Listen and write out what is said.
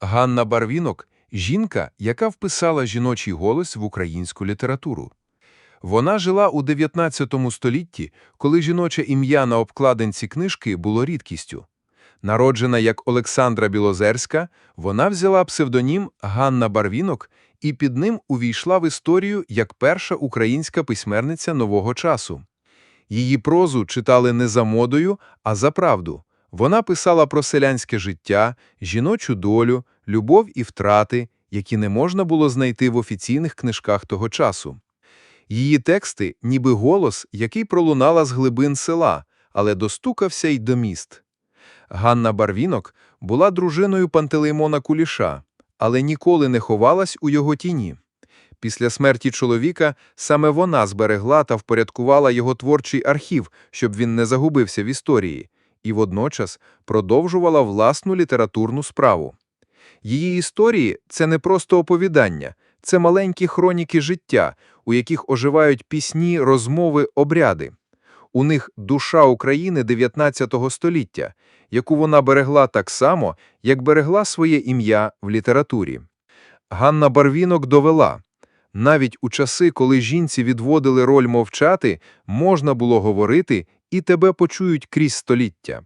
Ганна Барвінок – жінка, яка вписала жіночий голос в українську літературу. Вона жила у 19 столітті, коли жіноче ім'я на обкладинці книжки було рідкістю. Народжена як Олександра Білозерська, вона взяла псевдонім Ганна Барвінок і під ним увійшла в історію як перша українська письменниця нового часу. Її прозу читали не за модою, а за правду. Вона писала про селянське життя, жіночу долю, любов і втрати, які не можна було знайти в офіційних книжках того часу. Її тексти – ніби голос, який пролунала з глибин села, але достукався й до міст. Ганна Барвінок була дружиною Пантелеймона Куліша, але ніколи не ховалась у його тіні. Після смерті чоловіка саме вона зберегла та впорядкувала його творчий архів, щоб він не загубився в історії, і водночас продовжувала власну літературну справу. Її історії – це не просто оповідання, це маленькі хроніки життя, у яких оживають пісні, розмови, обряди. У них душа України 19 століття, яку вона берегла так само, як берегла своє ім'я в літературі. Ганна Барвінок довела, навіть у часи, коли жінці відводили роль мовчати, можна було говорити і тебе почують крізь століття.